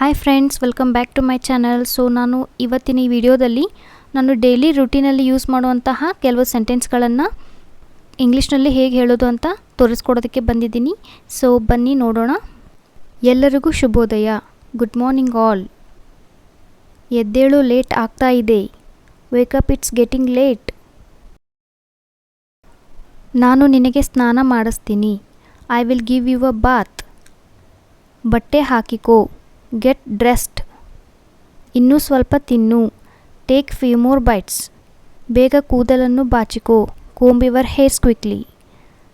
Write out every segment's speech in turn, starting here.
Hi friends welcome back to my channel so ನಾನು ಇವತ್ತಿನ ಈ ವಿಡಿಯೋದಲ್ಲಿ ನಾನು ಡೈಲಿ ರುಟೀನಲ್ಲಿ ಯೂಸ್ ಮಾಡುವಂತಹ ಕೆಲವು ಸೆಂಟೆನ್ಸ್ಗಳನ್ನು ಇಂಗ್ಲೀಷ್ನಲ್ಲಿ ಹೇಗೆ ಹೇಳೋದು ಅಂತ ತೋರಿಸ್ಕೊಡೋದಕ್ಕೆ ಬಂದಿದ್ದೀನಿ. ಸೊ ಬನ್ನಿ ನೋಡೋಣ. ಎಲ್ಲರಿಗೂ ಶುಭೋದಯ. ಗುಡ್ ಮಾರ್ನಿಂಗ್ ಆಲ್ ಎದ್ದೇಳು ಲೇಟ್ ಆಗ್ತಾ ಇದೆ. ವೇಕಪ್ ಇಟ್ಸ್ ಗೆಟಿಂಗ್ ಲೇಟ್ ನಾನು ನಿನಗೆ ಸ್ನಾನ ಮಾಡಿಸ್ತೀನಿ. I will give you a bath ಬಟ್ಟೆ ಹಾಕಿಕೋ. ಗೆಟ್ ಡ್ರೆಸ್ಡ್ ಇನ್ನೂ ಸ್ವಲ್ಪ ತಿನ್ನು. ಟೇಕ್ ಫ್ಯೂ ಮೋರ್ ಬೈಟ್ಸ್ ಬೇಗ ಕೂದಲನ್ನು ಬಾಚಿಕೋ. Comb your hairs quickly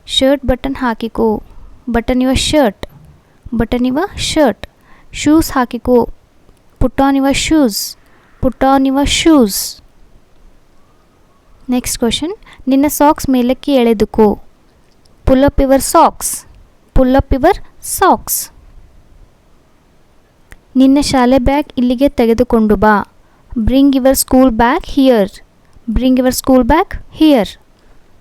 shirt button ಹಾಕಿಕೋ. Button your shirt button your shirt shoes ಹಾಕಿಕೋ. Put on your shoes put on your shoes next question ನಿನ್ನ socks ಮೇಲಕ್ಕೆ ಎಳೆದುಕೋ. Pull up your socks pull up your socks ನಿನ್ನ ಶಾಲೆ bag ಇಲ್ಲಿಗೆ ತೆಗೆದುಕೊಂಡು ಬಾ. Bring your school bag here. Bring your school bag here.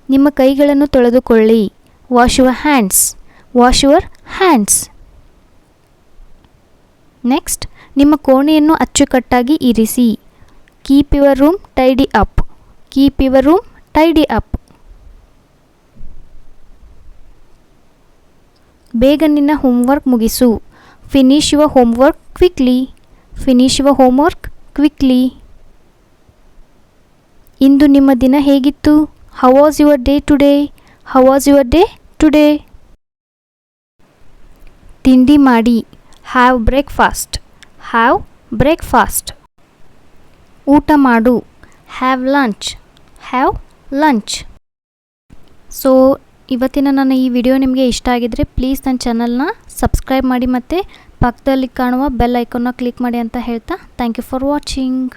ನಿಮ್ಮ ಕೈಗಳನ್ನು ತೊಳೆದುಕೊಳ್ಳಿ. Wash your hands. Wash your hands. Next, ನಿಮ್ಮ ಕೋಣೆಯನ್ನು ಅಚ್ಚುಕಟ್ಟಾಗಿ ಇರಿಸಿ. Keep your room tidy up. Keep your room tidy up. ಬೇಗ ನಿನ್ನ ಹೋಮ್ವರ್ಕ್ ಮುಗಿಸು. Finish your homework quickly finish your homework quickly ಇಂದು ನಿಮ್ಮ ದಿನ ಹೇಗಿತ್ತು? How was your day today how was your day today ತಿಂಡಿ ಮಾಡಿ. ಹ್ಯಾವ್ ಬ್ರೇಕ್ಫಾಸ್ಟ್ ಹ್ಯಾವ್ ಬ್ರೇಕ್ಫಾಸ್ಟ್ ಊಟ ಮಾಡು. Have lunch have lunch so ಇವತ್ತಿನ ನನ್ನ ಈ ವಿಡಿಯೋ ನಿಮಗೆ ಇಷ್ಟ ಆಗಿದ್ದರೆ ಪ್ಲೀಸ್ ನನ್ನ ಚಾನಲ್ನ ಸಬ್ಸ್ಕ್ರೈಬ್ ಮಾಡಿ ಮತ್ತು ಪಕ್ಕದಲ್ಲಿ ಕಾಣುವ ಬೆಲ್ ಐಕಾನ್ನ ಕ್ಲಿಕ್ ಮಾಡಿ ಅಂತ ಹೇಳ್ತಾ ಥ್ಯಾಂಕ್ ಯು ಫಾರ್ ವಾಚಿಂಗ್